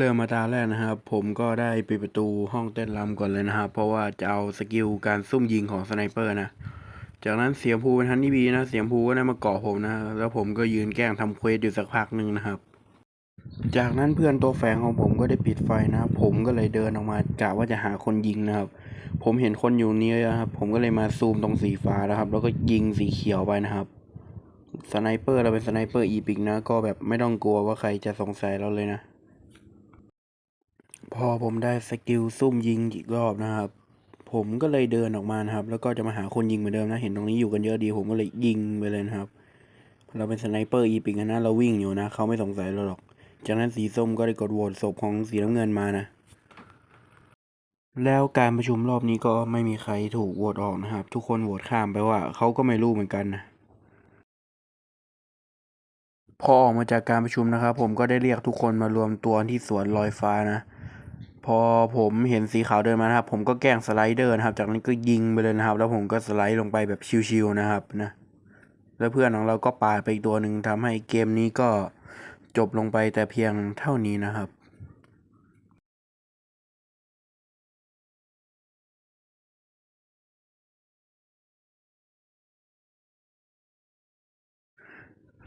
เริ่มมาตาแรกนะครับ ผมก็ได้ปิดประตูห้องเต้นรำก่อนเลยนะครับเพราะว่าจะเอาสกิลการซุ่มยิงของสไนเปอร์นะจากนั้นเสียงภูเป็นฮันนี่บีนะเสียงภูก็ได้มาเกาะผมนะแล้วผมก็ยืนแกล้งทำเควสอยู่สักพักหนึ่งนะครับ จากนั้นเพื่อนตัวแฝงของผมก็ได้ปิดไฟนะผมก็เลยเดินออกมากะว่าจะหาคนยิงนะครับ ผมเห็นคนอยู่เนี้นะครับผมก็เลยมาซูมตรงสีฟ้านะครับ แล้วก็ยิงสีเขียวไปนะครับสไนเปอร์เราเป็นสไนเปอร์อีพิกนะ ก็แบบไม่ต้องกลัวว่าใครจะสงสัยเราเลยนะ พอผมได้สกิลซุ่มยิงอีกรอบนะครับ ผมก็เลยเดินออกมานะครับ แล้วก็จะมาหาคนยิงเหมือนเดิมนะ เห็นตรงนี้อยู่กันเยอะดี ผมก็เลยยิงไปเลยนะครับ เราเป็นสไนเปอร์อีพิกนะ เราวิ่งอยู่นะ เขาไม่สงสัยเราหรอก จากนั้นสีส้มก็ได้กดโหวตศพของสีน้ำเงินมานะ แล้วการประชุมรอบนี้ก็ไม่มีใครถูกโหวตออกนะครับ ทุกคนโหวตข้ามไปว่าเขาก็ไม่รู้เหมือนกันนะพอออกมาจากการประชุมนะครับ ผมก็ได้เรียกทุกคนมารวมตัวที่สวนลอยฟ้านะ พอผมเห็นสีขาวเดินมานะครับ ผมก็แกล้งสไลเดอร์นะครับ จากนั้นก็ยิงไปเลยนะครับ แล้วผมก็สไลด์ลงไปแบบชิวๆนะครับนะแล้วเพื่อนของเราก็ปาดไปอีกตัวหนึ่งทำให้เกมนี้ก็จบลงไปแต่เพียงเท่านี้นะครับ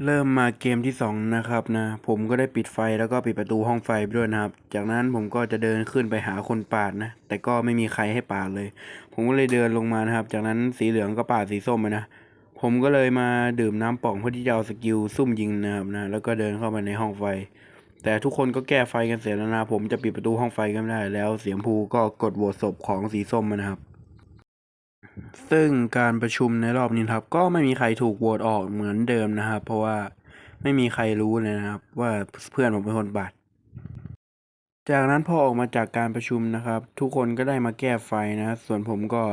เริ่มมาเกมที่สองนะครับนะ ผมก็ได้ปิดไฟแล้วก็ปิดประตูห้องไฟไปด้วยนะครับ จากนั้นผมก็จะเดินขึ้นไปหาคนปาดนะ แต่ก็ไม่มีใครให้ปาดเลย ผมก็เลยเดินลงมานะครับ จากนั้นสีเหลืองก็ปาดสีส้มนะ ผมก็เลยมาดื่มน้ำป่องเพื่อที่จะเอาสกิลซุ่มยิงนะครับนะ แล้วก็เดินเข้ามาในห้องไฟ แต่ทุกคนก็แก้ไฟกันเสร็จแล้วนะ ผมจะปิดประตูห้องไฟก็ไม่ได้แล้ว เสียงภูก็กดโหวตศพของสีส้มนะครับ ซึ่งการประชุมในรอบนี้ครับ ก็ไม่มีใครถูกโหวตออกเหมือนเดิมนะครับ เพราะว่าไม่มีใครรู้เลยนะครับ ว่าเพื่อนผมเป็นคนบาดจากนั้นพอออกมาจากการประชุมนะครับ ทุกคนก็ได้มาแก้ไฟนะ ส่วนผมก็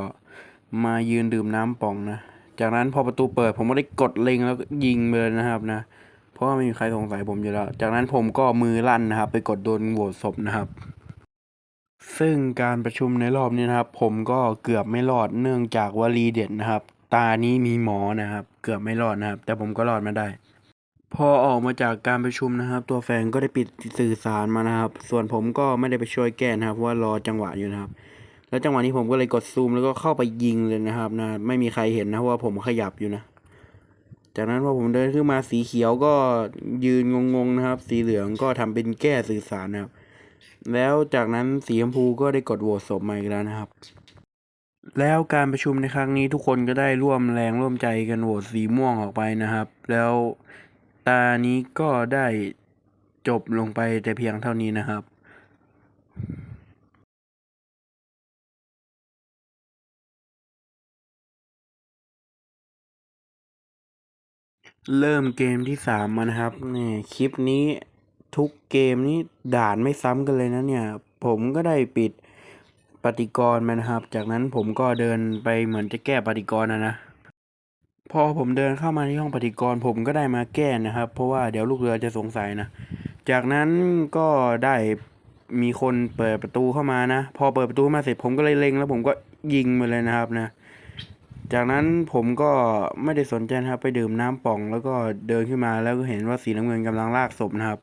มายืนดื่มน้ำป่องนะ จากนั้นพอประตูเปิด ผมก็ได้กดเล็งแล้วก็ยิงเลยนะครับนะ เพราะว่าไม่มีใครสงสัยผมอยู่แล้ว จากนั้นผมก็มือลั่นนะครับ ไปกดโดนโหวตศพนะครับ ซึ่งการประชุมในรอบนี้นะครับ ผมก็เกือบไม่รอดเนื่องจากวลีเด็ดนะครับ ตานี้มีหมอนะครับ เกือบไม่รอดนะครับ แต่ผมก็รอดมาได้ พอออกมาจากการประชุมนะครับ ตัวแฟนก็ได้ปิดสื่อสารมานะครับ ส่วนผมก็ไม่ได้ไปช่วยแก้นะครับเพราะว่ารอจังหวะอยู่นะครับ แล้วจังหวะนี้ผมก็เลยกดซูมแล้วก็เข้าไปยิงเลยนะครับนะไม่มีใครเห็นนะเพราะว่าผมขยับอยู่นะ จากนั้นพอผมเดินขึ้นมาสีเขียวก็ยืนงงๆนะครับ สีเหลืองก็ทำเป็นแก้สื่อสารนะครับ แล้วจากนั้นสีชมพูก็ได้กดโหวตศพมาอีกแล้วนะครับ แล้วการประชุมในครั้งนี้ทุกคนก็ได้ร่วมแรงร่วมใจกันโหวตสีม่วงออกไปนะครับ แล้วตานี้ก็ได้จบลงไปแต่เพียงเท่านี้นะครับเริ่มเกมที่สามมานะครับนี่คลิปนี้ ทุกเกมนี้ด่านไม่ซ้ำกันเลยนะเนี่ย ผมก็ได้ปิดปฏิกรณ์มานะครับ จากนั้นผมก็เดินไปเหมือนจะแก้ปฏิกรณ์นะนะ พอผมเดินเข้ามาที่ห้องปฏิกรณ์ผมก็ได้มาแก้นะครับ เพราะว่าเดี๋ยวลูกเรือจะสงสัยนะ จากนั้นก็ได้มีคนเปิดประตูเข้ามานะ พอเปิดประตูเข้ามาเสร็จผมก็เลยเล็งแล้วผมก็ยิงไปเลยนะครับนะ จากนั้นผมก็ไม่ได้สนใจนะครับ ไปดื่มน้ำป่องแล้วก็เดินขึ้นมาแล้วก็เห็นว่าสีน้ำเงินกำลังลากศพนะครับ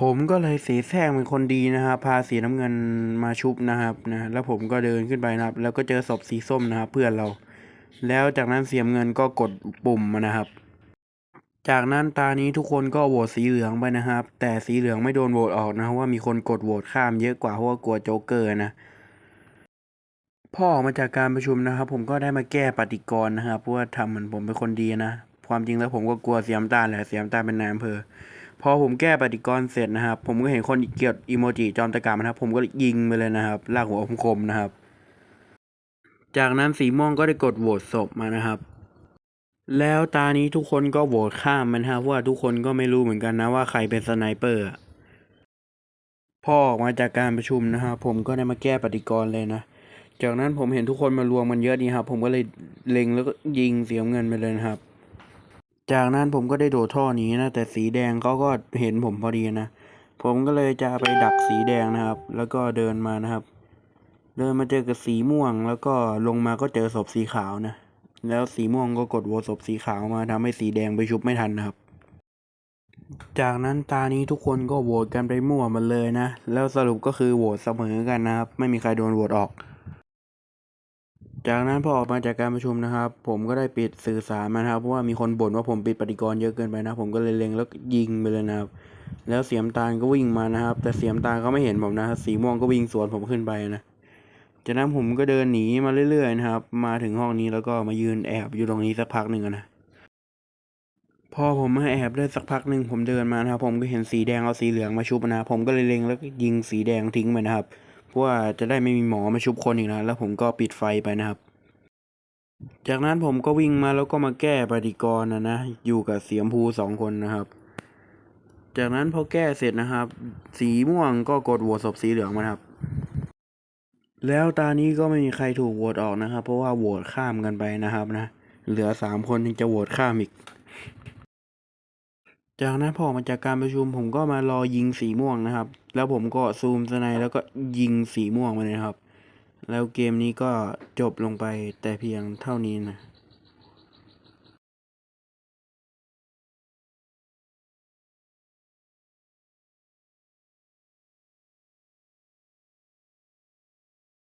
ผมก็เลยสีแซงเป็นคนดีนะครับ พาสีน้ำเงินมาชุบนะครับนะแล้วผมก็เดินขึ้นไปนะครับ แล้วก็เจอศพสีส้มนะครับ เพื่อนเรา แล้วจากนั้นเสียมเงินก็กดปุ่มนะครับ จากนั้นตานี้ทุกคนก็โหวตสีเหลืองไปนะครับ แต่สีเหลืองไม่โดนโหวตออกนะเพราะว่ามีคนกดโหวตข้ามเยอะกว่าเพราะว่ากลัวโจ๊กเกอร์นะพ่อออกมาจากการประชุมนะครับ ผมก็ได้มาแก้ปฏิกรณ์นะครับเพราะว่าทำเหมือนผมเป็นคนดีนะความจริงแล้วผมก็กลัวเสียมตาแหละเสียมตาเป็นนายอำเภอ พอผมแก้ปฏิกรณ์เสร็จนะครับ ผมก็เห็นคนเกียดอีโมจิจอมตะการนะครับ ผมก็ยิงไปเลยนะครับ ลากหัวคมๆนะครับ จากนั้นสีม่วงก็ได้กดโหวตศพมานะครับ แล้วตานี้ทุกคนก็โหวตข้ามมันนะครับเพราะว่าทุกคนก็ไม่รู้เหมือนกันนะว่าใครเป็นสไนเปอร์พอออกมาจากการประชุมนะครับผมก็ได้มาแก้ปฏิกรณ์เลยนะ จากนั้นผมเห็นทุกคนมารวมมันเยอะดีครับ ผมก็เลยเล็งแล้วก็ยิงเสียเงินไปเลยนะครับ จากนั้นผมก็ได้โดดท่อนี้นะ แต่สีแดงเขาก็เห็นผมพอดีนะ ผมก็เลยจะไปดักสีแดงนะครับ แล้วก็เดินมานะครับ เดินมาเจอกับสีม่วง แล้วก็ลงมาก็เจอศพสีขาวนะ แล้วสีม่วงก็กดโหวตศพสีขาวมาทำให้สีแดงไปชุบไม่ทันนะครับ จากนั้นตานี้ทุกคนก็โหวตกันไปมั่วหมันเลยนะ แล้วสรุปก็คือโหวตเสมอกันนะครับ ไม่มีใครโดนโหวตออก จากนั้นพอออกมาจากการประชุมนะครับ ผมก็ได้ปิดสื่อสารมานะครับเพราะว่ามีคนบ่นว่าผมปิดปฏิกรณ์เยอะเกินไปนะ ผมก็เลยเล็งแล้วยิงไปเลยนะครับ แล้วเสียมตาลก็วิ่งมานะครับ แต่เสียมตาลเขาไม่เห็นผมนะสีม่วงก็วิ่งสวนผมขึ้นไปนะจากนั้นผมก็เดินหนีมาเรื่อยๆนะครับ มาถึงห้องนี้แล้วก็มายืนแอบอยู่ตรงนี้สักพักหนึ่งนะพอผมมาแอบได้สักพักหนึ่งผมเดินมานะครับ ผมก็เห็นสีแดงเอาสีเหลืองมาชุบนะผมก็เลยเล็งแล้วก็ยิงสีแดงทิ้งไปนะครับ เพราะว่าจะได้ไม่มีหมอมาชุบคนอีกนะ แล้วผมก็ปิดไฟไปนะครับ จากนั้นผมก็วิ่งมาแล้วก็มาแก้ปฏิกรณ์นะนะ อยู่กับเสียมพูสองคนนะครับ จากนั้นพอแก้เสร็จนะครับ สีม่วงก็กดโหวตศพสีเหลืองมาครับ แล้วตานี้ก็ไม่มีใครถูกโหวตออกนะครับ เพราะว่าโหวตข้ามกันไปนะครับนะ เหลือสามคนที่จะโหวตข้ามอีก จากนั้นพอออกมาจากการประชุมผมก็มารอยิงสีม่วงนะครับ แล้วผมก็ซูมสไนแล้วก็ยิงสีม่วงมาเลยครับ แล้วเกมนี้ก็จบลงไปแต่เพียงเท่านี้นะ